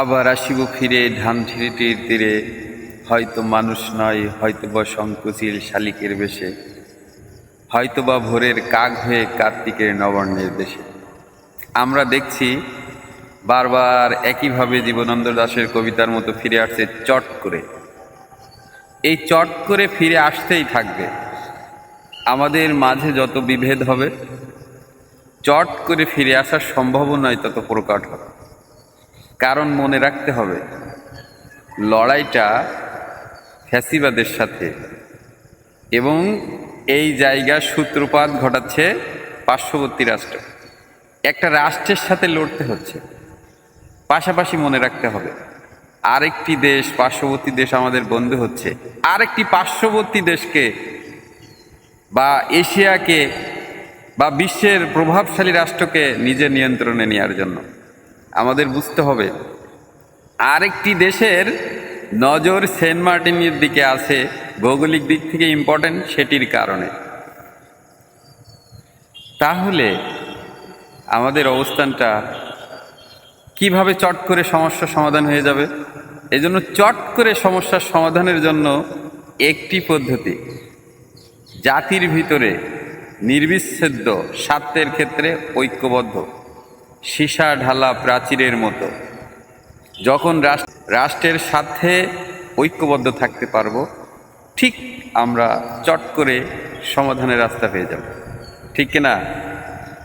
আবার আসিব ফিরে ধানঝিরিটির তীরে। হয়তো মানুষ নয় হয়তো বা সংকুচিল শালিকের বেশে। হয়তো বা ভোরের কাক হয়ে কার্তিকের নবান্নের দেশে। আমরা দেখছি বারবার একইভাবে জীবনানন্দ দাশের কবিতার মতো ফিরে আসছে চট করে। এই চট করে ফিরে আসতেই থাকবে। আমাদের মাঝে যত বিভেদ হবে, চট করে ফিরে আসার সম্ভাবনাই তত প্রকাট হবে। কারণ মনে রাখতে হবে, লড়াইটা ফ্যাসিবাদের সাথে এবং এই জায়গার সূত্রপাত ঘটাচ্ছে পার্শ্ববর্তী রাষ্ট্র। একটা রাষ্ট্রের সাথে লড়তে হচ্ছে, পাশাপাশি মনে রাখতে হবে, আরেকটি দেশ, পার্শ্ববর্তী দেশ আমাদের বন্ধু হচ্ছে, আরেকটি পার্শ্ববর্তী দেশকে বা এশিয়াকে বা বিশ্বের প্রভাবশালী রাষ্ট্রকে নিজের নিয়ন্ত্রণে নেওয়ার জন্য। আমাদের বুঝতে হবে। আরেকটি দেশের নজর সেন্ট মার্টিনের দিকে আছে, ভৌগোলিক দিক থেকে ইম্পর্টেন্ট সেটির কারণে। তাহলে আমাদের অবস্থানটা কীভাবে চট করে সমস্যার সমাধান হয়ে যাবে? এজন্য চট করে সমস্যার সমাধানের জন্য একটি পদ্ধতি। জাতির ভিতরে নির্বিচ্ছেদ্য স্বার্থের ক্ষেত্রে ঐক্যবদ্ধ। সীসা ঢালা প্রাচীরের মতো। যখন রাষ্ট্রের সাথে ঐক্যবদ্ধ থাকতে পারব, ঠিক আমরা চট করে সমাধানের রাস্তা পেয়ে যাব। ঠিক কিনা?